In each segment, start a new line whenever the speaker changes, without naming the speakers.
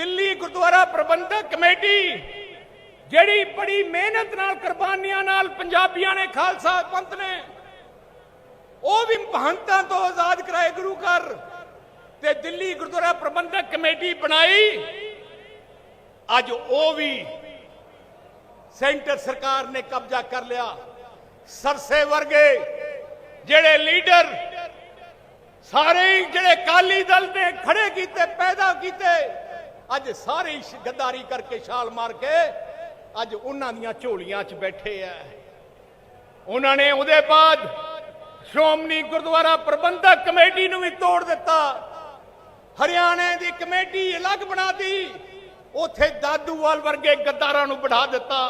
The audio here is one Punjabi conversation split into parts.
ਦਿੱਲੀ ਗੁਰਦੁਆਰਾ ਪ੍ਰਬੰਧਕ ਕਮੇਟੀ, ਜਿਹੜੀ ਬੜੀ ਮਿਹਨਤ ਨਾਲ ਕੁਰਬਾਨੀਆਂ ਨਾਲ ਪੰਜਾਬੀਆਂ ਨੇ ਖਾਲਸਾ ਪੰਥ ਨੇ, ਉਹ ਵੀ ਮਹੰਤਾਂ ਤੋਂ ਆਜ਼ਾਦ ਕਰਾਏ ਗੁਰੂ ਘਰ ਤੇ ਦਿੱਲੀ ਗੁਰਦੁਆਰਾ ਪ੍ਰਬੰਧਕ ਕਮੇਟੀ ਬਣਾਈ। ਅੱਜ ਉਹ ਵੀ ਸੈਂਟਰ ਸਰਕਾਰ ਨੇ ਕਬਜ਼ਾ ਕਰ ਲਿਆ। ਸਰਸੇ ਵਰਗੇ ਜਿਹੜੇ ਲੀਡਰ ਸਾਰੇ ਜਿਹੜੇ ਕਾਲੀ ਦਲ ਨੇ ਖੜੇ ਕੀਤੇ, ਪੈਦਾ ਕੀਤੇ ਅੱਜ ਸਾਰੇ ਗੱਦਾਰੀ ਕਰਕੇ ਛਾਲ ਮਾਰ ਕੇ ਅੱਜ ਉਹਨਾਂ ਦੀਆਂ ਝੋਲੀਆਂ 'ਚ ਬੈਠੇ ਆ ਉਹਨਾਂ ਨੇ ਉਹਦੇ ਬਾਅਦ ਸ਼੍ਰੋਮਣੀ ਗੁਰਦੁਆਰਾ ਪ੍ਰਬੰਧਕ ਕਮੇਟੀ ਨੂੰ ਵੀ ਤੋੜ ਦਿੱਤਾ। ਹਰਿਆਣੇ ਦੀ ਕਮੇਟੀ ਅਲੱਗ ਬਣਾਤੀ ਉਥੇ ਦਾਦੂਵਾਲ ਵਰਗੇ ਗੱਦਾਰਾਂ ਨੂੰ ਬਿਠਾ ਦਿੱਤਾ।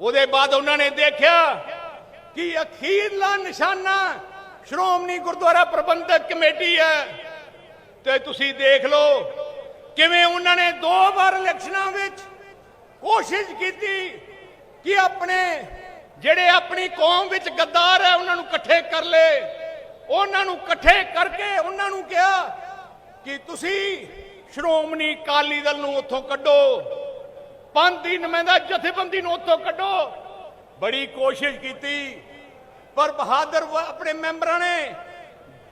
ਉਹਦੇ ਬਾਅਦ ਉਹਨਾਂ ਨੇ ਦੇਖਿਆ ਕਿ ਅਖੀਰਲਾ ਨਿਸ਼ਾਨਾ ਸ਼੍ਰੋਮਣੀ ਗੁਰਦੁਆਰਾ ਪ੍ਰਬੰਧਕ ਕਮੇਟੀ ਹੈ ਤੇ ਤੁਸੀਂ ਦੇਖ ਲਓ ਕਿਵੇਂ ਉਹਨਾਂ ਨੇ ਦੋ ਵਾਰ ਇਲੈਕਸ਼ਨਾਂ ਵਿੱਚ ਕੋਸ਼ਿਸ਼ ਕੀਤੀ ਕਿ ਆਪਣੇ ਜਿਹੜੇ ਆਪਣੀ ਕੌਮ ਵਿੱਚ ਗੱਦਾਰ ਹੈ, ਉਹਨਾਂ ਨੂੰ ਇਕੱਠੇ ਕਰ ਲੇ। ਉਹਨਾਂ ਨੂੰ ਇਕੱਠੇ ਕਰਕੇ ਉਹਨਾਂ ਨੂੰ ਕਿਹਾ ਕਿ ਤੁਸੀਂ ਸ਼੍ਰੋਮਣੀ ਅਕਾਲੀ ਦਲ ਨੂੰ ਉੱਥੋਂ ਕੱਢੋ ਪੰਥ ਦੀ ਨੁਮਾਇੰਦਾ ਜਥੇਬੰਦੀ ਨੂੰ ਉੱਥੋਂ ਕੱਢੋ। ਬੜੀ ਕੋਸ਼ਿਸ਼ ਕੀਤੀ, ਪਰ ਬਹਾਦਰ ਆਪਣੇ ਮੈਂਬਰਾਂ ਨੇ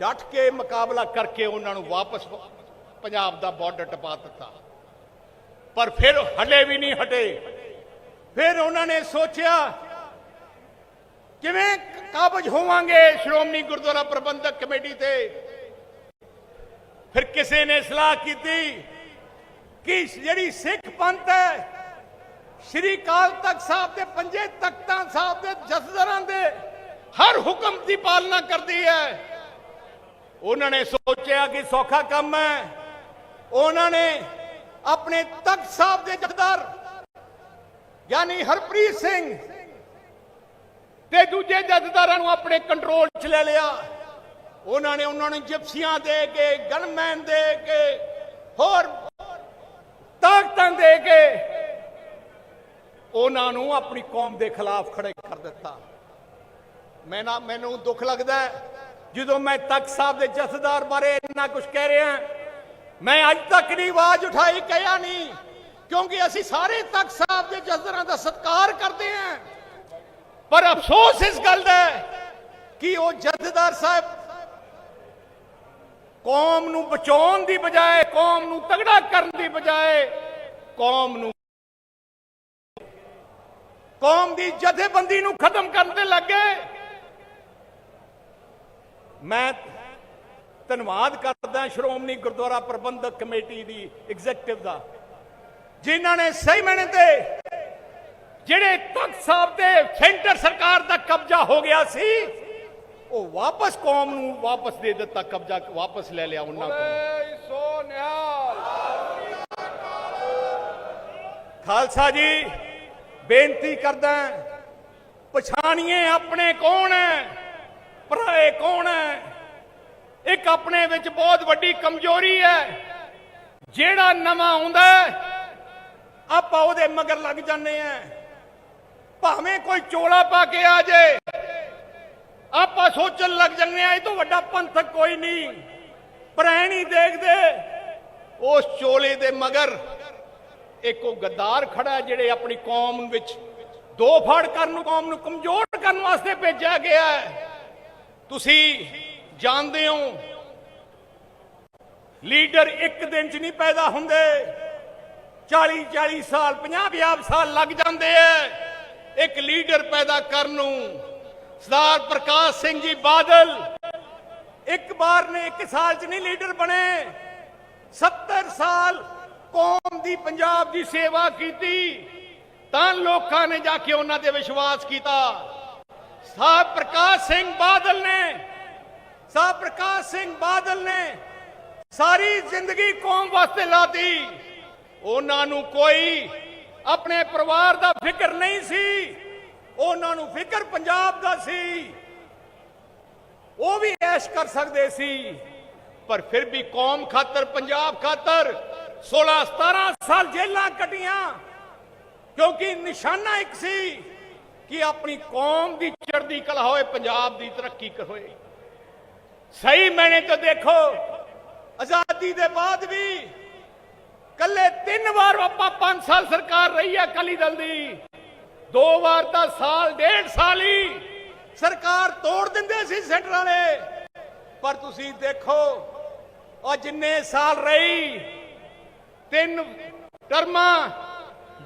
ਡਟ ਕੇ ਮੁਕਾਬਲਾ ਕਰਕੇ ਉਹਨਾਂ ਨੂੰ ਵਾਪਸ ਪੰਜਾਬ ਦਾ ਬਾਰਡਰ ਟਪਾ ਦਿੱਤਾ। ਪਰ ਫਿਰ ਹਲੇ ਵੀ ਨਹੀਂ ਹਟੇ। ਫਿਰ ਉਹਨਾਂ ਨੇ ਸੋਚਿਆ, ਕਿਵੇਂ ਕਾਬਜ ਹੋਵਾਂਗੇ ਸ਼੍ਰੋਮਣੀ ਗੁਰਦੁਆਰਾ ਪ੍ਰਬੰਧਕ ਕਮੇਟੀ ਤੇ? ਫਿਰ ਕਿਸੇ ਨੇ ਸਲਾਹ ਕੀਤੀ ਕਿ ਜਿਹੜੀ ਸਿੱਖ ਪੰਥ ਹੈ, ਸ਼੍ਰੀ ਕਾਲ ਤਖਤ ਸਾਹਿਬ ਦੇ ਪੰਜੇ ਤਖਤਾਂ ਸਾਹਿਬ ਦੇ ਜਸਦਰਾਂ ਦੇ ਹਰ ਹੁਕਮ ਦੀ ਪਾਲਣਾ ਕਰਦੀ ਹੈ। ਉਹਨਾਂ ਨੇ ਸੋਚਿਆ ਕਿ ਸੌਖਾ ਕੰਮ ਹੈ। ਉਹਨਾਂ ਨੇ ਆਪਣੇ ਤਖਤ ਸਾਹਿਬ ਦੇ ਜਥੇਦਾਰ ਯਾਨੀ ਹਰਪ੍ਰੀਤ ਸਿੰਘ ਤੇ ਦੂਜੇ ਜਥੇਦਾਰਾਂ ਨੂੰ ਆਪਣੇ ਕੰਟਰੋਲ 'ਚ ਲੈ ਲਿਆ। ਉਹਨਾਂ ਨੇ ਉਹਨਾਂ ਨੂੰ ਜਿਪਸੀਆਂ ਦੇ ਕੇ ਗਨਮੈਨ ਦੇ ਕੇ, ਹੋਰ ਤਾਕਤਾਂ ਦੇ ਕੇ ਉਹਨਾਂ ਨੂੰ ਆਪਣੀ ਕੌਮ ਦੇ ਖਿਲਾਫ ਖੜੇ ਕਰ ਦਿੱਤਾ। ਮੈਂ ਨਾ ਮੈਨੂੰ ਦੁੱਖ ਲੱਗਦਾ ਜਦੋਂ ਮੈਂ ਤਖਤ ਸਾਹਿਬ ਦੇ ਜਥੇਦਾਰ ਬਾਰੇ ਇੰਨਾ ਕੁਝ ਕਹਿ ਰਿਹਾ ਮੈਂ ਅੱਜ ਤੱਕ ਨਹੀਂ ਆਵਾਜ਼ ਉਠਾਈ ਕਹਿਆ ਨਹੀਂ। ਕਿਉਂਕਿ ਅਸੀਂ ਸਾਰੇ ਤਖਤ ਸਾਹਿਬ ਦੇ ਜਥੇਦਾਰਾਂ ਦਾ ਸਤਿਕਾਰ ਕਰਦੇ ਹਾਂ। ਪਰ ਅਫਸੋਸ ਇਸ ਗੱਲ ਦਾ ਕਿ ਉਹ ਜਥੇਦਾਰ ਸਾਹਿਬ ਕੌਮ ਨੂੰ ਬਚਾਉਣ ਦੀ ਬਜਾਏ, ਕੌਮ ਨੂੰ ਤਗੜਾ ਕਰਨ ਦੀ ਬਜਾਏ, ਕੌਮ ਨੂੰ ਕੌਮ ਦੀ ਜਥੇਬੰਦੀ ਨੂੰ ਖਤਮ ਕਰਨ ਤੇ ਲੱਗੇ ਮੈਂ ਧੰਨਵਾਦ ਕਰਦਾ ਸ਼੍ਰੋਮਣੀ ਗੁਰਦੁਆਰਾ ਪ੍ਰਬੰਧਕ ਕਮੇਟੀ ਦੀ ਐਗਜ਼ੈਕਟਿਵ ਦਾ ਜਿਨ੍ਹਾਂ ਨੇ ਸਹੀ ਮੈਨੇ ਤੇ ਜਿਹੜੇ ਤਖਤ ਸਾਹਿਬ ਤੇ ਸੈਂਟਰ ਸਰਕਾਰ ਦਾ ਕਬਜ਼ਾ ਹੋ ਗਿਆ ਸੀ ਉਹ ਵਾਪਸ ਕੌਮ ਨੂੰ ਵਾਪਸ ਦੇ ਦਿੱਤਾ ਕਬਜ਼ਾ ਵਾਪਸ ਲੈ ਲਿਆ ਉਹਨਾਂ ਕੋਲ।
ਬੋਲੇ ਸੋ ਨਿਹਾਲ।
ਖਾਲਸਾ ਜੀ ਬੇਨਤੀ ਕਰਦਾ ਪਛਾਣੀਏ ਆਪਣੇ ਕੌਣ ਹੈ ਭਰਾਏ ਕੌਣ ਹੈ ਇੱਕ ਆਪਣੇ ਵਿੱਚ ਬਹੁਤ ਵੱਡੀ ਕਮਜ਼ੋਰੀ ਹੈ। ਜਿਹੜਾ ਨਵਾਂ ਆਉਂਦਾ ਆਪਾਂ ਉਹਦੇ ਮਗਰ ਲੱਗ ਜਾਂਦੇ ਆ ਭਾਵੇਂ ਕੋਈ ਚੋਲਾ ਪਾ ਕੇ ਆ ਜਾਏ ਆਪਾਂ ਸੋਚਣ ਲੱਗ ਜਾਂਦੇ ਆ ਇਹ ਤੋਂ ਵੱਡਾ ਪੰਥਕ ਕੋਈ ਨਹੀਂ। ਪਰ ਦੇਖਦੇ, ਉਸ ਚੋਲੇ ਦੇ ਮਗਰ ਇੱਕ ਉਹ ਗੱਦਾਰ ਖੜਾ ਜਿਹੜੇ ਆਪਣੀ ਕੌਮ ਵਿੱਚ ਦੋ ਫੜ ਕਰਨ ਨੂੰ, ਕੌਮ ਨੂੰ ਕਮਜ਼ੋਰ ਕਰਨ ਵਾਸਤੇ ਭੇਜਿਆ ਗਿਆ ਤੁਸੀਂ ਜਾਣਦੇ ਹੋ? ਲੀਡਰ ਇੱਕ ਦਿਨ 'ਚ ਨਹੀਂ ਪੈਦਾ ਹੁੰਦੇ। 40 40 ਸਾਲ 50 50 ਸਾਲ ਲੱਗ ਜਾਂਦੇ ਐ। ਇੱਕ ਲੀਡਰ ਪੈਦਾ ਕਰਨ ਨੂੰ ਸਰਦਾਰ ਪ੍ਰਕਾਸ਼ ਸਿੰਘ ਜੀ ਬਾਦਲ ਇੱਕ ਵਾਰ ਨੇ ਇੱਕ ਸਾਲ 'ਚ ਨਹੀਂ ਲੀਡਰ ਬਣੇ। 70 ਸਾਲ ਕੌਮ ਦੀ ਪੰਜਾਬ ਦੀ ਸੇਵਾ ਕੀਤੀ, ਤਾਂ ਲੋਕਾਂ ਨੇ ਜਾ ਕੇ ਉਹਨਾਂ ਤੇ ਵਿਸ਼ਵਾਸ ਕੀਤਾ। ਸਾਹਿਬ ਪ੍ਰਕਾਸ਼ ਸਿੰਘ ਬਾਦਲ ਨੇ ਸਾਹਿਬ ਪ੍ਰਕਾਸ਼ ਸਿੰਘ ਬਾਦਲ ਨੇ ਸਾਰੀ ਜ਼ਿੰਦਗੀ ਕੌਮ ਵਾਸਤੇ ਲਾਤੀ। ਉਹਨਾਂ ਨੂੰ ਕੋਈ ਆਪਣੇ ਪਰਿਵਾਰ ਦਾ ਫਿਕਰ ਨਹੀਂ ਸੀ। ਉਹਨਾਂ ਨੂੰ ਫਿਕਰ ਪੰਜਾਬ ਦਾ ਸੀ। ਉਹ ਵੀ ਐਸ਼ ਕਰ ਸਕਦੇ ਸੀ। ਪਰ ਫਿਰ ਵੀ ਕੌਮ ਖਾਤਰ, ਪੰਜਾਬ ਖਾਤਰ 16 17 ਸਾਲ ਜੇਲਾਂ ਕੱਟੀਆਂ। ਕਿਉਂਕਿ ਨਿਸ਼ਾਨਾ ਇੱਕ ਸੀ ਕਿ ਆਪਣੀ ਕੌਮ ਦੀ ਚੜ੍ਹਦੀ ਕਲਾ ਹੋਏ, ਪੰਜਾਬ ਦੀ ਤਰੱਕੀ ਕ- ਹੋਏ ਸਹੀ ਮੈਨੇ ਤੋਂ ਦੇਖੋ। ਆਜ਼ਾਦੀ ਦੇ ਬਾਅਦ ਵੀ ਕੱਲੇ ਤਿੰਨ ਵਾਰ ਆਪਾਂ 5 ਸਾਲ ਸਰਕਾਰ ਰਹੀ ਹੈ ਅਕਾਲੀ ਦਲ ਦੀ। ਦੋ ਵਾਰ ਤਾਂ ਸਾਲ, ਡੇਢ ਸਾਲ ਹੀ ਸਰਕਾਰ ਤੋੜ ਦਿੰਦੇ ਸੀ ਸੈਂਟਰ ਵਾਲੇ। ਪਰ ਤੁਸੀਂ ਦੇਖੋ, ਉਹ ਜਿੰਨੇ ਸਾਲ ਰਹੀ, ਤਿੰਨ ਟਰਮਾਂ,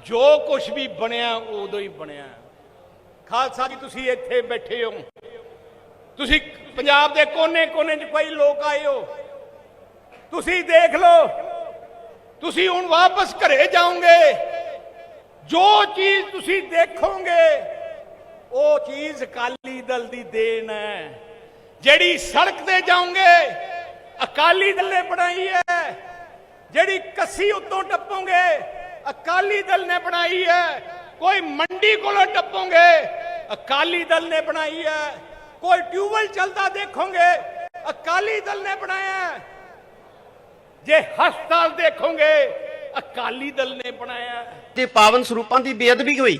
ਜੋ ਕੁਝ ਵੀ ਬਣਿਆ, ਉਦੋਂ ਹੀ ਬਣਿਆ। ਖਾਲਸਾ ਜੀ, ਤੁਸੀਂ ਇੱਥੇ ਬੈਠੇ ਹੋ। ਤੁਸੀਂ ਪੰਜਾਬ ਦੇ ਕੋਨੇ-ਕੋਨੇ 'ਚ ਕਈ ਲੋਕ ਆਏ ਹੋ ਤੁਸੀਂ ਦੇਖ ਲਓ, ਤੁਸੀਂ ਹੁਣ ਵਾਪਸ ਘਰੇ ਜਾਓਗੇ। ਜੋ ਚੀਜ਼ ਤੁਸੀਂ ਦੇਖੋਗੇ, ਉਹ ਚੀਜ਼ ਅਕਾਲੀ ਦਲ ਦੀ ਦੇਣ ਹੈ। ਜਿਹੜੀ ਸੜਕ ਤੇ ਜਾਓਗੇ, ਅਕਾਲੀ ਦਲ ਨੇ ਬਣਾਈ ਹੈ। ਜਿਹੜੀ ਕੱਸੀ ਉੱਤੋਂ ਟੱਪੋਗੇ, ਅਕਾਲੀ ਦਲ ਨੇ ਬਣਾਈ ਹੈ। ਕੋਈ ਮੰਡੀ ਕੋਲੋਂ ਟੱਪੋਗੇ, ਅਕਾਲੀ ਦਲ ਨੇ ਬਣਾਈ ਹੈ। ਕੋਈ ਟਿਊਬਲ ਚੱਲਦਾ ਦੇਖੋਗੇ, ਅਕਾਲੀ ਦਲ ਨੇ ਬਣਾਇਆ ਜੇ ਹਸਪਤਾਲ ਦੇਖੋਗੇ, ਅਕਾਲੀ ਦਲ ਨੇ ਬਣਾਇਆ
ਤੇ ਪਾਵਨ ਸਰੂਪਾਂ ਦੀ ਬੇਅਦਬੀ ਹੋਈ?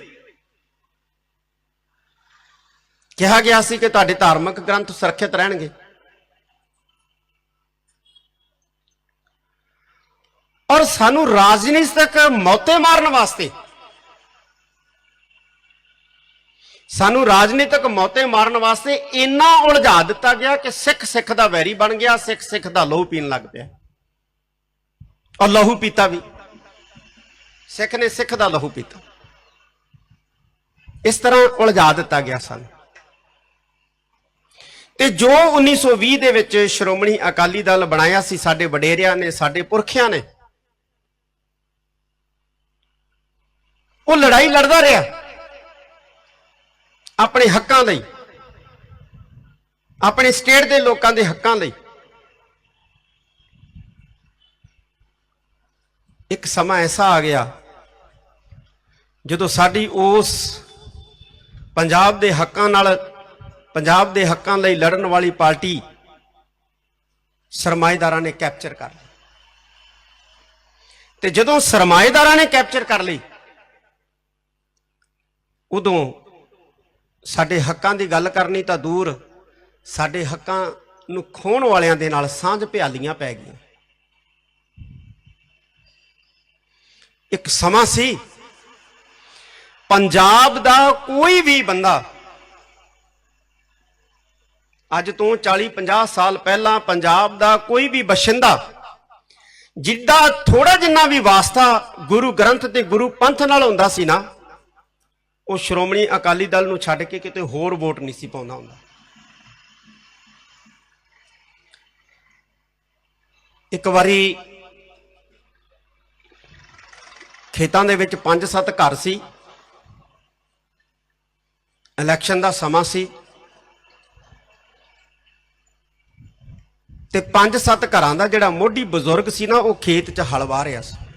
ਕਿਹਾ ਗਿਆ ਸੀ ਕਿ ਤੁਹਾਡੇ ਧਾਰਮਿਕ ਗ੍ਰੰਥ ਸੁਰੱਖਿਅਤ ਰਹਿਣਗੇ। ਔਰ ਸਾਨੂੰ ਰਾਜਨੀਤਿਕ ਮੌਤੇ ਮਾਰਨ ਵਾਸਤੇ ਸਾਨੂੰ ਰਾਜਨੀਤਿਕ ਮੌਤੇ ਮਾਰਨ ਵਾਸਤੇ ਇੰਨਾ ਉਲਝਾ ਦਿੱਤਾ ਗਿਆ ਕਿ ਸਿੱਖ ਸਿੱਖ ਦਾ ਵੈਰੀ ਬਣ ਗਿਆ, ਸਿੱਖ ਸਿੱਖ ਦਾ ਲਹੂ ਪੀਣ ਲੱਗ ਪਿਆ। ਔਰ ਲਹੂ ਪੀਤਾ ਵੀ। ਸਿੱਖ ਨੇ ਸਿੱਖ ਦਾ ਲਹੂ ਪੀਤਾ। ਇਸ ਤਰ੍ਹਾਂ ਉਲਝਾ ਦਿੱਤਾ ਗਿਆ ਸਾਨੂੰ। ਤੇ ਜੋ 1920 ਦੇ ਵਿੱਚ ਸ਼੍ਰੋਮਣੀ ਅਕਾਲੀ ਦਲ ਬਣਾਇਆ ਸੀ, ਸਾਡੇ ਵਡੇਰਿਆਂ ਨੇ, ਸਾਡੇ ਪੁਰਖਿਆਂ ਨੇ, ਉਹ ਲੜਾਈ ਲੜਦਾ ਰਿਹਾ। ਆਪਣੇ ਹੱਕਾਂ ਲਈ, ਆਪਣੇ ਸਟੇਟ ਦੇ ਲੋਕਾਂ ਦੇ ਹੱਕਾਂ ਲਈ। ਇੱਕ ਸਮਾਂ ਐਸਾ ਆ ਗਿਆ ਜਦੋਂ ਸਾਡੀ ਉਸ ਪੰਜਾਬ ਦੇ ਹੱਕਾਂ ਨਾਲ, ਪੰਜਾਬ ਦੇ ਹੱਕਾਂ ਲਈ ਲੜਨ ਵਾਲੀ ਪਾਰਟੀ ਸਰਮਾਏਦਾਰਾਂ ਨੇ ਕੈਪਚਰ ਕਰ ਲਈ। ਤੇ ਜਦੋਂ ਸਰਮਾਏਦਾਰਾਂ ਨੇ ਕੈਪਚਰ ਕਰ ਲਈ, ਉਦੋਂ ਸਾਡੇ ਹੱਕਾਂ ਦੀ ਗੱਲ ਕਰਨੀ ਤਾਂ ਦੂਰ, ਸਾਡੇ ਹੱਕਾਂ ਨੂੰ ਖੋਣ ਵਾਲਿਆਂ ਦੇ ਨਾਲ ਸਾਂਝ ਭਿਆਲੀਆਂ ਪੈ ਗਈਆਂ। ਇੱਕ ਸਮਾਂ ਸੀ, ਪੰਜਾਬ ਦਾ ਕੋਈ ਵੀ ਬੰਦਾ ਅੱਜ ਤੋਂ 40 50 ਸਾਲ ਪਹਿਲਾਂ ਪੰਜਾਬ ਦਾ ਕੋਈ ਵੀ ਬਸ਼ਿੰਦਾ ਜਿੱਡਾ ਥੋੜਾ ਜਿੰਨਾ ਵੀ ਵਾਸਤਾ ਗੁਰੂ ਗ੍ਰੰਥ ਤੇ ਗੁਰੂ ਪੰਥ ਨਾਲ ਹੁੰਦਾ ਸੀ ਨਾ ਉਹ ਸ਼੍ਰੋਮਣੀ ਅਕਾਲੀ ਦਲ ਨੂੰ ਛੱਡ ਕੇ ਕਿਤੇ ਹੋਰ ਵੋਟ ਨਹੀਂ ਸੀ ਪਾਉਂਦਾ ਹੁੰਦਾ। ਇੱਕ ਵਾਰੀ ਖੇਤਾਂ ਦੇ ਵਿੱਚ 5-7 ਘਰ ਸੀ। ਇਲੈਕਸ਼ਨ ਦਾ ਸਮਾਂ ਸੀ। ਤੇ 5-7 ਘਰਾਂ ਦਾ ਜਿਹੜਾ ਮੋਢੀ ਬਜ਼ੁਰਗ ਸੀ ਨਾ, ਉਹ ਖੇਤ 'ਚ ਹਲ ਵਾਹ ਰਿਹਾ ਸੀ।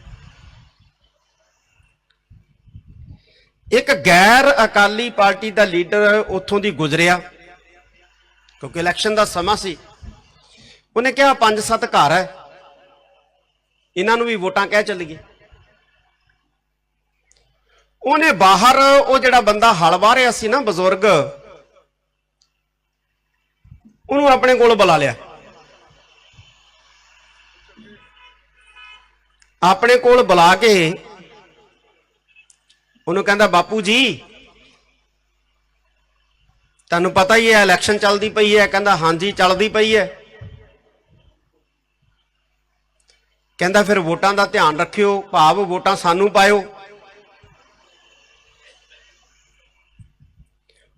ਇੱਕ ਗੈਰ ਅਕਾਲੀ ਪਾਰਟੀ ਦਾ ਲੀਡਰ ਉੱਥੋਂ ਦੀ ਗੁਜ਼ਰਿਆ, ਕਿਉਂਕਿ ਇਲੈਕਸ਼ਨ ਦਾ ਸਮਾਂ ਸੀ। ਉਹਨੇ ਕਿਹਾ 5-7 ਘਰ ਹੈ। ਇਹਨਾਂ ਨੂੰ ਵੀ ਵੋਟਾਂ ਕਹਿ ਚੱਲੀਏ ਉਹਨੇ ਬਾਹਰ, ਉਹ ਜਿਹੜਾ ਬੰਦਾ ਹਲ ਵਾਹ ਰਿਹਾ ਸੀ ਨਾ ਬਜ਼ੁਰਗ, ਉਹਨੂੰ ਆਪਣੇ ਕੋਲ ਬੁਲਾ ਲਿਆ। ਆਪਣੇ ਕੋਲ ਬੁਲਾ ਕੇ ਉਹਨੂੰ ਕਹਿੰਦਾ, ਬਾਪੂ ਜੀ, ਤੁਹਾਨੂੰ ਪਤਾ ਹੀ ਹੈ ਇਲੈਕਸ਼ਨ ਚੱਲਦੀ ਪਈ ਹੈ। ਕਹਿੰਦਾ, ਹਾਂਜੀ, ਚੱਲਦੀ ਪਈ ਹੈ। ਕਹਿੰਦਾ, ਫਿਰ ਵੋਟਾਂ ਦਾ ਧਿਆਨ ਰੱਖਿਓ, ਭਾਵ ਵੋਟਾਂ ਸਾਨੂੰ ਪਾਇਓ।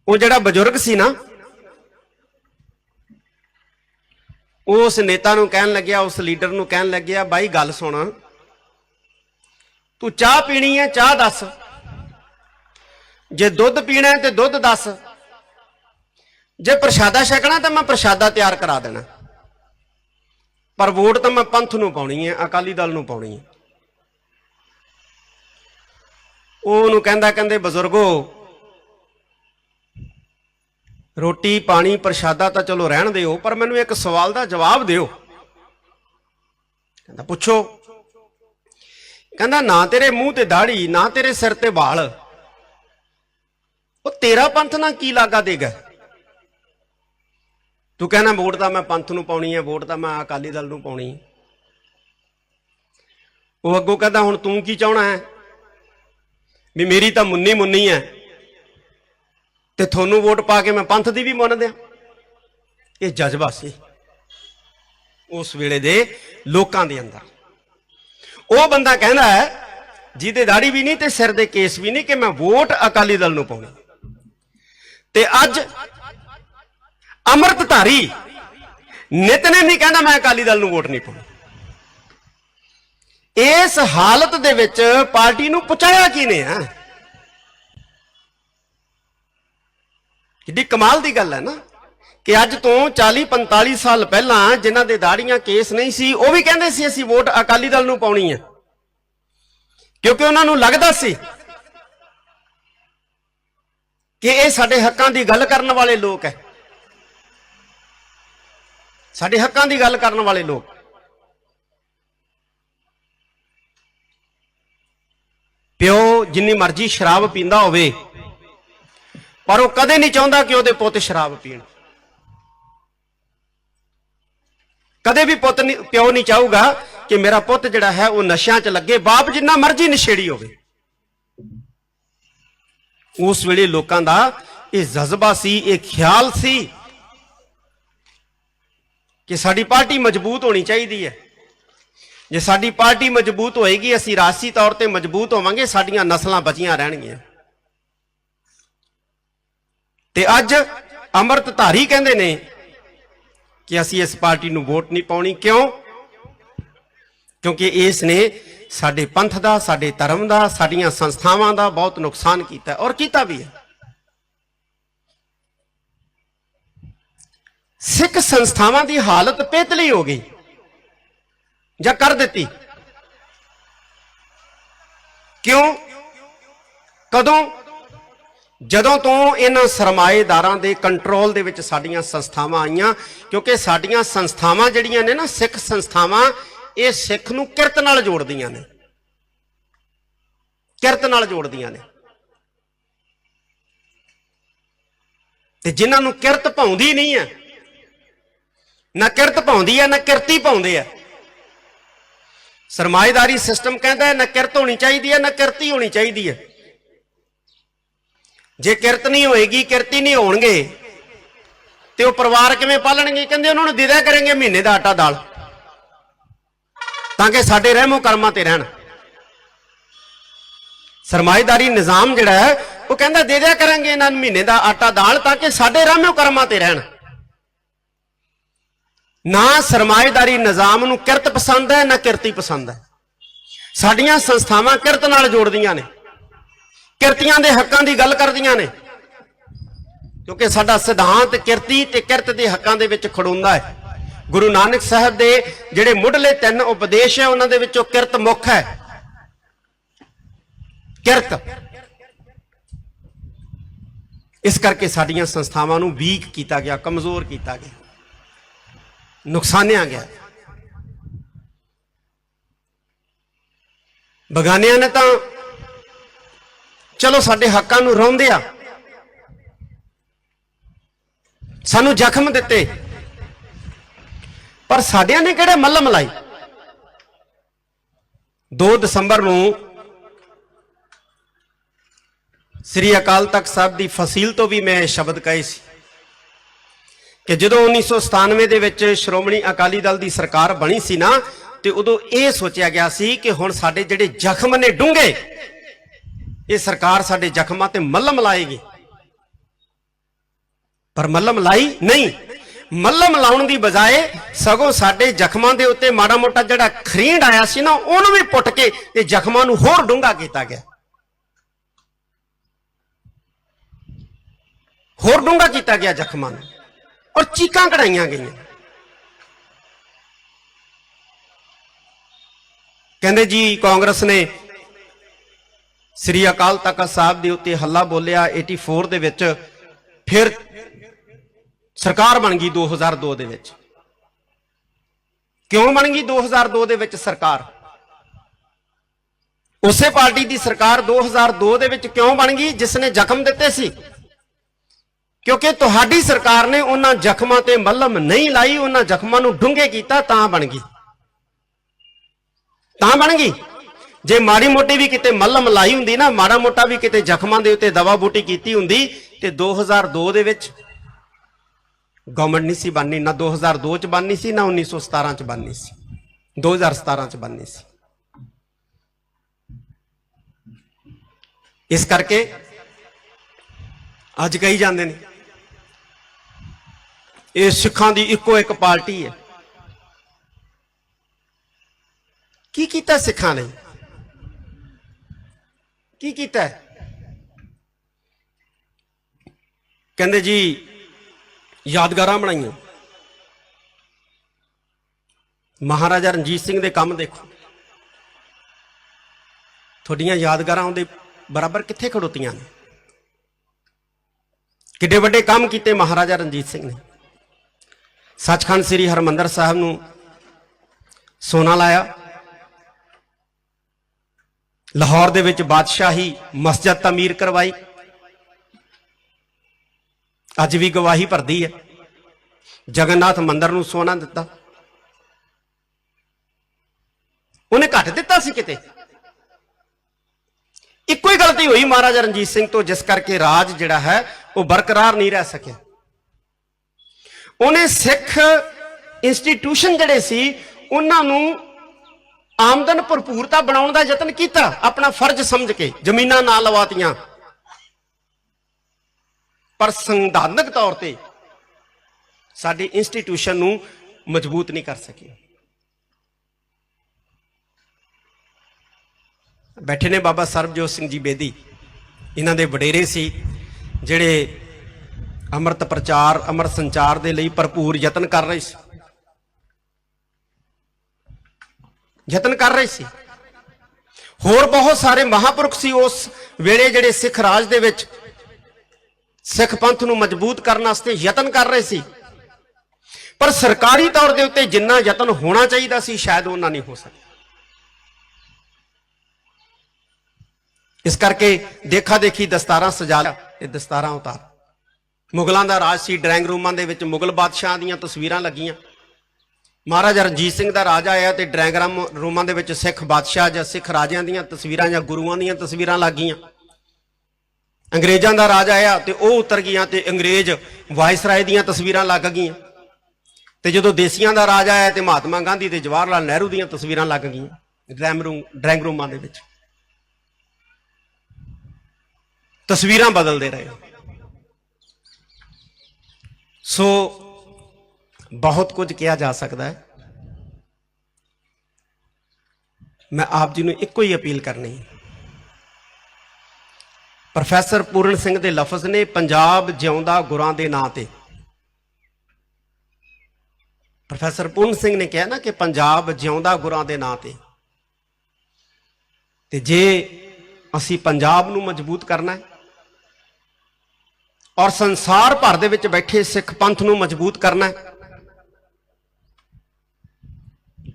ਉਹ ਜਿਹੜਾ ਬਜ਼ੁਰਗ ਸੀ ਨਾ, ਉਹ ਉਸ ਨੇਤਾ ਨੂੰ ਕਹਿਣ ਲੱਗਿਆ, ਉਸ ਲੀਡਰ ਨੂੰ ਕਹਿਣ ਲੱਗਿਆ, ਬਾਈ, ਗੱਲ ਸੁਣ। ਤੂੰ ਚਾਹ ਪੀਣੀ ਹੈ, ਚਾਹ ਦੱਸ। ਜੇ ਦੁੱਧ ਪੀਣਾ ਹੈ ਤੇ ਦੁੱਧ ਦੱਸ। ਜੇ ਪ੍ਰਸ਼ਾਦਾ ਛਕਣਾ ਤਾਂ ਮੈਂ ਪ੍ਰਸ਼ਾਦਾ ਤਿਆਰ ਕਰਾ ਦੇਣਾ। ਪਰ ਵੋਟ ਤਾਂ ਮੈਂ ਪੰਥ ਨੂੰ ਪਾਉਣੀ ਹੈ, ਅਕਾਲੀ ਦਲ ਨੂੰ ਪਾਉਣੀ ਹੈ। ਉਹ ਉਹਨੂੰ ਕਹਿੰਦਾ, ਕਹਿੰਦੇ, ਬਜ਼ੁਰਗੋ, ਰੋਟੀ, ਪਾਣੀ, ਪ੍ਰਸ਼ਾਦਾ ਤਾਂ ਚਲੋ ਰਹਿਣ ਦਿਓ, ਪਰ ਮੈਨੂੰ ਇੱਕ ਸਵਾਲ ਦਾ ਜਵਾਬ ਦਿਓ। ਕਹਿੰਦਾ, ਪੁੱਛੋ। ਕਹਿੰਦਾ, ਨਾ ਤੇਰੇ ਮੂੰਹ ਤੇ ਦਾੜੀ ਨਾ ਤੇਰੇ ਸਿਰ ਤੇ ਵਾਲ। ਉਹ ਤੇਰਾ ਪੰਥ ਨਾਲ ਕੀ ਲਾਗਾ ਦੇਗਾ? ਤੂੰ ਕਹਿੰਦਾ ਵੋਟ ਤਾਂ ਮੈਂ ਪੰਥ ਨੂੰ ਪਾਉਣੀ ਹੈ ਵੋਟ ਤਾਂ ਮੈਂ ਅਕਾਲੀ ਦਲ ਨੂੰ ਪਾਉਣੀ ਹੈ ਉਹ ਅੱਗੋਂ ਕਹਿੰਦਾ, ਹੁਣ ਤੂੰ ਕੀ ਚਾਹਣਾ ਹੈ? ਵੀ ਮੇਰੀ ਤਾਂ ਮੁੰਨੀ ਮੁੰਨੀ ਹੈ। ਤੇ ਤੁਹਾਨੂੰ ਵੋਟ ਪਾ ਕੇ ਮੈਂ ਪੰਥ ਦੀ ਵੀ ਮੰਨ ਦਿਆਂ। ਇਹ ਜਜ਼ਬਾ ਸੀ ਉਸ ਵੇਲੇ ਦੇ ਲੋਕਾਂ ਦੇ ਅੰਦਰ। ਉਹ ਬੰਦਾ ਕਹਿੰਦਾ ਹੈ, ਜਿਹਦੇ ਦਾੜੀ ਵੀ ਨਹੀਂ ਤੇ ਸਿਰ ਦੇ ਕੇਸ ਵੀ ਨਹੀਂ ਕਿ ਮੈਂ ਵੋਟ ਅਕਾਲੀ ਦਲ ਨੂੰ ਪਾਉਣੀ। ਤੇ ਅੱਜ ਅੰਮ੍ਰਿਤਧਾਰੀ ਨਿਤਨੇ ਨਹੀਂ ਕਹਿੰਦਾ ਮੈਂ ਅਕਾਲੀ ਦਲ ਨੂੰ ਵੋਟ ਨਹੀਂ ਪਾਉਣੀ। ਇਸ ਹਾਲਤ ਦੇ ਵਿੱਚ ਪਾਰਟੀ ਨੂੰ ਪਹੁੰਚਾਇਆ ਕਿਨੇ ਆ? ਕਿੱਡੀ ਕਮਾਲ ਦੀ ਗੱਲ ਹੈ ਨਾ ਕਿ ਅੱਜ ਤੋਂ 40 45 ਸਾਲ ਪਹਿਲਾਂ ਜਿਨ੍ਹਾਂ ਦੇ ਦਾੜੀਆਂ ਕੇਸ ਨਹੀਂ ਸੀ, ਉਹ ਵੀ ਕਹਿੰਦੇ ਸੀ ਅਸੀਂ ਵੋਟ ਅਕਾਲੀ ਦਲ ਨੂੰ ਪਾਉਣੀ ਹੈ ਕਿਉਂਕਿ ਉਹਨਾਂ ਨੂੰ ਲੱਗਦਾ ਸੀ ਕਿ ਇਹ ਸਾਡੇ ਹੱਕਾਂ ਦੀ ਗੱਲ ਕਰਨ ਵਾਲੇ ਲੋਕ ਹੈ ਸਾਡੇ ਹੱਕਾਂ ਦੀ ਗੱਲ ਕਰਨ ਵਾਲੇ ਲੋਕ। ਪਿਓ ਜਿੰਨੀ ਮਰਜ਼ੀ ਸ਼ਰਾਬ ਪੀਂਦਾ ਹੋਵੇ, ਪਰ ਉਹ ਕਦੇ ਨਹੀਂ ਚਾਹੁੰਦਾ ਕਿ ਉਹਦੇ ਪੁੱਤ ਸ਼ਰਾਬ ਪੀਣ। ਕਦੇ ਵੀ ਪੁੱਤ ਨਹੀਂ ਪਿਓ ਨਹੀਂ ਚਾਹੂਗਾ ਕਿ ਮੇਰਾ ਪੁੱਤ ਜਿਹੜਾ ਹੈ ਉਹ ਨਸ਼ਿਆਂ 'ਚ ਲੱਗੇ, ਬਾਪ ਜਿੰਨਾ ਮਰਜ਼ੀ ਨਸ਼ੇੜੀ ਹੋਵੇ। ਉਸ ਵੇਲੇ ਲੋਕਾਂ ਦਾ ਇਹ ਜਜ਼ਬਾ ਸੀ, ਇਹ ਖਿਆਲ ਸੀ ਕਿ ਸਾਡੀ ਪਾਰਟੀ ਮਜ਼ਬੂਤ ਹੋਣੀ ਚਾਹੀਦੀ ਹੈ। ਜੇ ਸਾਡੀ ਪਾਰਟੀ ਮਜ਼ਬੂਤ ਹੋਏਗੀ, ਅਸੀਂ ਰਾਸੀ ਤੌਰ ਤੇ ਮਜ਼ਬੂਤ ਹੋਵਾਂਗੇ, ਸਾਡੀਆਂ ਨਸਲਾਂ ਬਚੀਆਂ ਰਹਿਣਗੀਆਂ। ਤੇ ਅੱਜ ਅੰਮ੍ਰਿਤਧਾਰੀ ਕਹਿੰਦੇ ਨੇ ਕਿ ਅਸੀਂ ਇਸ ਪਾਰਟੀ ਨੂੰ ਵੋਟ ਨਹੀਂ ਪਾਉਣੀ। ਕਿਉਂ? ਕਿਉਂਕਿ ਇਸ ਨੇ ਸਾਡੇ ਪੰਥ ਦਾ, ਸਾਡੇ ਧਰਮ ਦਾ, ਸਾਡੀਆਂ ਸੰਸਥਾਵਾਂ ਦਾ ਬਹੁਤ ਨੁਕਸਾਨ ਕੀਤਾ ਔਰ ਕੀਤਾ ਵੀ ਹੈ। ਸਿੱਖ ਸੰਸਥਾਵਾਂ ਦੀ ਹਾਲਤ ਪੇਤਲੀ ਹੋ ਗਈ ਜਾਂ ਕਰ ਦਿੱਤੀ। ਕਿਉਂ? ਕਦੋਂ? ਜਦੋਂ ਤੋਂ ਇਹਨਾਂ ਸਰਮਾਏਦਾਰਾਂ ਦੇ ਕੰਟਰੋਲ ਦੇ ਵਿੱਚ ਸਾਡੀਆਂ ਸੰਸਥਾਵਾਂ ਆਈਆਂ, ਕਿਉਂਕਿ ਸਾਡੀਆਂ ਸੰਸਥਾਵਾਂ ਜਿਹੜੀਆਂ ਨੇ ਨਾ, ਸਿੱਖ ਸੰਸਥਾਵਾਂ ਇਹ ਸਿੱਖ ਨੂੰ ਕਿਰਤ ਨਾਲ ਜੋੜਦੀਆਂ ਨੇ। ਕਿਰਤ ਨਾਲ ਜੋੜਦੀਆਂ ਨੇ। ਤੇ ਜਿਨ੍ਹਾਂ ਨੂੰ ਕਿਰਤ ਪਾਉਂਦੀ ਨਹੀਂ ਹੈ, ਨਾ ਕਿਰਤ ਪਾਉਂਦੀ ਹੈ, ਨਾ ਕਿਰਤੀ ਪਾਉਂਦੇ ਆ। ਸਰਮਾਏਦਾਰੀ ਸਿਸਟਮ ਕਹਿੰਦਾ ਹੈ, ਨਾ ਕਿਰਤ ਹੋਣੀ ਚਾਹੀਦੀ ਹੈ, ਨਾ ਕਿਰਤੀ ਹੋਣੀ ਚਾਹੀਦੀ ਹੈ। ਜੇ ਕਿਰਤ ਨਹੀਂ ਹੋਏਗੀ, ਕਿਰਤੀ ਨਹੀਂ ਹੋਣਗੇ, ਤੇ ਉਹ ਪਰਿਵਾਰ ਕਿਵੇਂ ਪਾਲਣਗੇ? ਕਹਿੰਦੇ ਉਹਨਾਂ ਨੂੰ ਦਿਦਾ ਕਰਾਂਗੇ ਮਹੀਨੇ ਦਾ ਆਟਾ ਦਾਲ। ਤਾਂ ਕਿ ਸਾਡੇ ਰਹਿਮੋ ਕਰਮਾਂ ਤੇ ਰਹਿਣ। ਸਰਮਾਏਦਾਰੀ ਨਿਜ਼ਾਮ ਜਿਹੜਾ ਹੈ, ਉਹ ਕਹਿੰਦਾ ਦੇ ਦਿਆ ਕਰਾਂਗੇ ਇਹਨਾਂ ਨੂੰ ਮਹੀਨੇ ਦਾ ਆਟਾ ਦਾਲ ਤਾਂ ਕਿ ਸਾਡੇ ਰਹਿਮੋ ਕਰਮਾਂ ਤੇ ਰਹਿਣ। ਨਾ ਸਰਮਾਏਦਾਰੀ ਨਿਜ਼ਾਮ ਨੂੰ ਕਿਰਤ ਪਸੰਦ ਹੈ, ਨਾ ਕਿਰਤੀ ਪਸੰਦ ਹੈ। ਸਾਡੀਆਂ ਸੰਸਥਾਵਾਂ ਕਿਰਤ ਨਾਲ ਜੋੜਦੀਆਂ ਨੇ। ਕਿਰਤੀਆਂ ਦੇ ਹੱਕਾਂ ਦੀ ਗੱਲ ਕਰਦੀਆਂ ਨੇ। ਕਿਉਂਕਿ ਸਾਡਾ ਸਿਧਾਂਤ ਕਿਰਤੀ ਤੇ ਕਿਰਤ ਦੇ ਹੱਕਾਂ ਦੇ ਵਿੱਚ ਖੜੂੰਦਾ ਹੈ। ਗੁਰੂ ਨਾਨਕ ਸਾਹਿਬ ਦੇ ਜਿਹੜੇ ਮੁੱਢਲੇ ਤਿੰਨ ਉਪਦੇਸ਼ ਹੈ, ਉਹਨਾਂ ਦੇ ਵਿੱਚੋਂ ਕਿਰਤ ਮੁੱਖ ਹੈ। ਕਿਰਤ। ਇਸ ਕਰਕੇ ਸਾਡੀਆਂ ਸੰਸਥਾਵਾਂ ਨੂੰ ਵੀਕ ਕੀਤਾ ਗਿਆ, ਕਮਜ਼ੋਰ ਕੀਤਾ ਗਿਆ, ਨੁਕਸਾਨਿਆ ਗਿਆ। ਬਗਾਨਿਆਂ ਨੇ ਤਾਂ ਚਲੋ ਸਾਡੇ ਹੱਕਾਂ ਨੂੰ ਰੋਂਦੇ ਆ ਸਾਨੂੰ ਜ਼ਖਮ ਦਿੱਤੇ। ਪਰ ਸਾਡਿਆਂ ਨੇ ਕਿਹੜੇ ਮੱਲਮ ਲਾਈ 2 ਦਸੰਬਰ ਨੂੰ ਸ੍ਰੀ ਅਕਾਲ ਤਖਤ ਸਾਹਿਬ ਦੀ ਫਸੀਲ ਤੋਂ ਵੀ ਮੈਂ ਇਹ ਸ਼ਬਦ ਕਹੇ ਸੀ ਕਿ ਜਦੋਂ 1997 ਦੇ ਵਿੱਚ ਸ਼੍ਰੋਮਣੀ ਅਕਾਲੀ ਦਲ ਦੀ ਸਰਕਾਰ ਬਣੀ ਸੀ ਨਾ, ਤੇ ਉਦੋਂ ਇਹ ਸੋਚਿਆ ਗਿਆ ਸੀ ਕਿ ਹੁਣ ਸਾਡੇ ਜਿਹੜੇ ਜ਼ਖਮ ਨੇ ਡੂੰਘੇ, ਇਹ ਸਰਕਾਰ ਸਾਡੇ ਜ਼ਖਮਾਂ ਤੇ ਮੱਲਮ ਲਾਏਗੀ ਪਰ ਮੱਲਮ ਲਾਈ ਨਹੀਂ। ਮੱਲਮ ਲਾਉਣ ਦੀ ਬਜਾਏ ਸਗੋਂ ਸਾਡੇ ਜ਼ਖਮਾਂ ਦੇ ਉੱਤੇ ਮਾੜਾ ਮੋਟਾ ਜਿਹੜਾ ਖਰੀਂਡ ਆਇਆ ਸੀ ਨਾ, ਉਹਨੂੰ ਵੀ ਪੁੱਟ ਕੇ ਤੇ ਜ਼ਖਮਾਂ ਨੂੰ ਹੋਰ ਡੂੰਘਾ ਕੀਤਾ ਗਿਆ। ਹੋਰ ਡੂੰਘਾ ਕੀਤਾ ਗਿਆ ਜ਼ਖਮਾਂ ਨੂੰ ਔਰ ਚੀਕਾਂ ਕਢਾਈਆਂ ਗਈਆਂ। ਕਹਿੰਦੇ ਜੀ, ਕਾਂਗਰਸ ਨੇ ਸ੍ਰੀ ਅਕਾਲ ਤਖਤ ਸਾਹਿਬ ਦੇ ਉੱਤੇ ਹੱਲਾ ਬੋਲਿਆ 84 ਦੇ ਵਿੱਚ, ਫਿਰ ਸਰਕਾਰ ਬਣ ਗਈ 2002 ਦੇ ਵਿੱਚ। ਕਿਉਂ ਬਣ ਗਈ 2002 ਦੇ ਵਿੱਚ ਸਰਕਾਰ? ਉਸੇ ਪਾਰਟੀ ਦੀ ਸਰਕਾਰ 2002 ਦੇ ਵਿੱਚ ਕਿਉਂ ਬਣ ਗਈ? ਜਿਸ ਨੇ ਜ਼ਖਮ ਦਿੱਤੇ ਸੀ। ਕਿਉਂਕਿ ਤੁਹਾਡੀ ਸਰਕਾਰ ਨੇ ਉਹਨਾਂ ਜ਼ਖਮਾਂ ਤੇ ਮੱਲਮ ਨਹੀਂ ਲਾਈ, ਉਹਨਾਂ ਜ਼ਖਮਾਂ ਨੂੰ ਡੂੰਘੇ ਕੀਤਾ, ਤਾਂ ਬਣ ਗਈ। ਤਾਂ ਬਣ ਗਈ। ਜੇ ਮਾੜੀ ਮੋਟੀ ਵੀ ਕਿਤੇ ਮੱਲਮ ਲਾਈ ਹੁੰਦੀ ਨਾ, ਮਾੜਾ ਮੋਟਾ ਵੀ ਕਿਤੇ ਜ਼ਖਮਾਂ ਦੇ ਉੱਤੇ ਦਵਾ ਬੂਟੀ ਕੀਤੀ ਹੁੰਦੀ, ਤੇ 2002 ਦੇ ਵਿੱਚ ਗਵਰਨਮੈਂਟ ਨਹੀਂ ਸੀ ਬਣਨੀ, ਨਾ 2002 ਚ ਬਣਨੀ ਸੀ, ਨਾ 1917 ਚ ਬਣਨੀ ਸੀ। 2017 ਚ ਬਣਨੀ ਸੀ। ਇਸ ਕਰਕੇ ਅੱਜ ਕਹੀ ਜਾਂਦੇ ਨੇ, ਇਹ ਸਿੱਖਾਂ ਦੀ ਇੱਕੋ ਇੱਕ ਪਾਰਟੀ ਹੈ। ਕੀ ਕੀਤਾ ਸਿੱਖਾਂ ਨੇ? ਕੀ ਕੀਤਾ? ਕਹਿੰਦੇ ਜੀ ਯਾਦਗਾਰਾਂ ਬਣਾਈਆਂ। ਮਹਾਰਾਜਾ ਰਣਜੀਤ ਸਿੰਘ ਦੇ ਕੰਮ ਦੇਖੋ। ਤੁਹਾਡੀਆਂ ਯਾਦਗਾਰਾਂ ਉਹਦੇ ਬਰਾਬਰ ਕਿੱਥੇ ਖੜੋਤੀਆਂ ਨੇ? ਕਿੱਡੇ ਵੱਡੇ ਕੰਮ ਕੀਤੇ ਮਹਾਰਾਜਾ ਰਣਜੀਤ ਸਿੰਘ ਨੇ। ਸੱਚਖੰਡ ਸ੍ਰੀ ਹਰਮੰਦਰ ਸਾਹਿਬ ਨੂੰ ਸੋਨਾ ਲਾਇਆ। ਲਾਹੌਰ ਦੇ ਵਿੱਚ ਬਾਦਸ਼ਾਹੀ ਮਸਜਿਦ ਤਾਮੀਰ ਕਰਵਾਈ। ਅੱਜ ਵੀ ਗਵਾਹੀ ਭਰਦੀ ਹੈ। ਜਗਨਨਾਥ ਮੰਦਰ ਨੂੰ ਸੋਨਾ ਦਿੱਤਾ। ਉਹਨੇ ਘੱਟ ਦਿੱਤਾ ਸੀ ਕਿਤੇ। ਇੱਕੋ ਹੀ ਗਲਤੀ ਹੋਈ ਮਹਾਰਾਜਾ ਰਣਜੀਤ ਸਿੰਘ ਤੋਂ, ਜਿਸ ਕਰਕੇ ਰਾਜ ਜਿਹੜਾ ਹੈ, ਉਹ ਬਰਕਰਾਰ ਨਹੀਂ ਰਹਿ ਸਕਿਆ। ਉਹਨੇ ਸਿੱਖ ਇੰਸਟੀਟਿਊਸ਼ਨ ਜਿਹੜੇ ਸੀ, ਉਹਨਾਂ ਨੂੰ ਆਮਦਨ ਭਰਪੂਰਤਾ ਬਣਾਉਣ ਦਾ ਯਤਨ ਕੀਤਾ, ਆਪਣਾ ਫਰਜ਼ ਸਮਝ ਕੇ, ਜ਼ਮੀਨਾਂ ਨਾ ਲਵਾਤੀਆਂ। ਪਰ ਸੰਵਿਧਾਨਕ ਤੌਰ ਤੇ ਸਾਡੀ ਇੰਸਟੀਟਿਊਸ਼ਨ ਨੂੰ ਮਜ਼ਬੂਤ ਨਹੀਂ ਕਰ ਸਕੀ। ਬੈਠੇ ਨੇ ਬਾਬਾ ਸਰਬਜੋਤ ਸਿੰਘ ਜੀ ਬੇਦੀ। ਇਹਨਾਂ ਦੇ ਵਡੇਰੇ ਸੀ, ਜਿਹੜੇ ਅੰਮ੍ਰਿਤ ਪ੍ਰਚਾਰ, ਅੰਮ੍ਰਿਤ ਸੰਚਾਰ ਦੇ ਲਈ ਭਰਪੂਰ ਯਤਨ ਕਰ ਰਹੇ ਸੀ। ਯਤਨ ਕਰ ਰਹੇ ਸੀ। ਹੋਰ ਬਹੁਤ ਸਾਰੇ ਮਹਾਪੁਰਖ ਸੀ ਉਸ ਵੇਲੇ ਜਿਹੜੇ ਸਿੱਖ ਰਾਜ ਦੇ ਵਿੱਚ ਸਿੱਖ ਪੰਥ ਨੂੰ ਮਜ਼ਬੂਤ ਕਰਨ ਵਾਸਤੇ ਯਤਨ ਕਰ ਰਹੇ ਸੀ। ਪਰ ਸਰਕਾਰੀ ਤੌਰ ਦੇ ਉੱਤੇ ਜਿੰਨਾ ਯਤਨ ਹੋਣਾ ਚਾਹੀਦਾ ਸੀ, ਸ਼ਾਇਦ ਉਹਨਾਂ ਨਹੀਂ ਹੋ ਸਕਿਆ। ਇਸ ਕਰਕੇ ਦੇਖਾ ਦੇਖੀ ਦਸਤਾਰਾਂ ਸਜਾ ਲਿਆ, ਇਹ ਦਸਤਾਰਾਂ ਉਤਾਰ। ਮੁਗਲਾਂ ਦਾ ਰਾਜ ਸੀ, ਡਰਾਇੰਗ ਰੂਮਾਂ ਦੇ ਵਿੱਚ ਮੁਗਲ ਬਾਦਸ਼ਾਹਾਂ ਦੀਆਂ ਤਸਵੀਰਾਂ ਲੱਗੀਆਂ। ਮਹਾਰਾਜਾ ਰਣਜੀਤ ਸਿੰਘ ਦਾ ਰਾਜ ਆਇਆ ਤੇ ਡਰਾਇੰਗ ਰੂਮਾਂ ਦੇ ਵਿੱਚ ਸਿੱਖ ਬਾਦਸ਼ਾਹ ਜਾਂ ਸਿੱਖ ਰਾਜਿਆਂ ਦੀਆਂ ਤਸਵੀਰਾਂ ਜਾਂ ਗੁਰੂਆਂ ਦੀਆਂ ਤਸਵੀਰਾਂ ਲੱਗ ਗਈਆਂ ਅੰਗਰੇਜ਼ਾਂ ਦਾ ਰਾਜ ਆਇਆ ਤੇ ਉਹ ਉਤਰ ਗਈਆਂ ਤੇ ਅੰਗਰੇਜ਼ ਵਾਇਸਰਾਏ ਦੀਆਂ ਤਸਵੀਰਾਂ ਲੱਗ ਗਈਆਂ। ਤੇ ਜਦੋਂ ਦੇਸੀਆਂ ਦਾ ਰਾਜ ਆਇਆ ਤੇ ਮਹਾਤਮਾ ਗਾਂਧੀ ਤੇ ਜਵਾਹਰ ਲਾਲ ਨਹਿਰੂ ਦੀਆਂ ਤਸਵੀਰਾਂ ਲੱਗ ਗਈਆਂ, ਡਰਾਇੰਗ ਰੂਮ, ਡਰਾਇੰਗ ਰੂਮਾਂ ਦੇ ਵਿੱਚ। ਤਸਵੀਰਾਂ ਬਦਲਦੇ ਰਹੇ। ਸੋ ਬਹੁਤ ਕੁਝ ਕਿਹਾ ਜਾ ਸਕਦਾ ਹੈ। ਮੈਂ ਆਪ ਜੀ ਨੂੰ ਇੱਕੋ ਹੀ ਅਪੀਲ ਕਰਨੀ ਹੈ। ਪ੍ਰੋਫੈਸਰ ਪੂਰਨ ਸਿੰਘ ਦੇ ਲਫ਼ਜ਼ ਨੇ ਪੰਜਾਬ ਜਿਉਂਦਾ ਗੁਰਾਂ ਦੇ ਨਾਂ ਤੇ। ਪ੍ਰੋਫੈਸਰ ਪੂਰਨ ਸਿੰਘ ਨੇ ਕਿਹਾ ਨਾ ਕਿ ਪੰਜਾਬ ਜਿਉਂਦਾ ਗੁਰਾਂ ਦੇ ਨਾਂ ਤੇ। ਤੇ ਜੇ ਅਸੀਂ ਪੰਜਾਬ ਨੂੰ ਮਜ਼ਬੂਤ ਕਰਨਾ ਹੈ ਔਰ ਸੰਸਾਰ ਭਰ ਦੇ ਵਿੱਚ ਬੈਠੇ ਸਿੱਖ ਪੰਥ ਨੂੰ ਮਜ਼ਬੂਤ ਕਰਨਾ ਹੈ,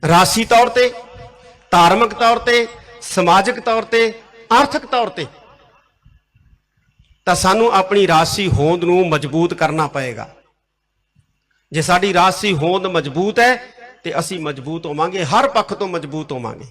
ਰਾਸੀ ਤੌਰ ਤੇ, ਧਾਰਮਿਕ ਤੌਰ ਤੇ, ਸਮਾਜਿਕ ਤੌਰ ਤੇ, ਆਰਥਿਕ ਤੌਰ ਤੇ ਤਾਂ ਸਾਨੂੰ ਆਪਣੀ ਰਾਸੀ ਹੋਂਦ ਨੂੰ ਮਜ਼ਬੂਤ ਕਰਨਾ ਪਏਗਾ। ਜੇ ਸਾਡੀ ਰਾਸੀ ਹੋਂਦ ਮਜ਼ਬੂਤ ਹੈ, ਤੇ ਅਸੀਂ ਮਜ਼ਬੂਤ ਹੋਵਾਂਗੇ, ਹਰ ਪੱਖ ਤੋਂ ਮਜ਼ਬੂਤ ਹੋਵਾਂਗੇ।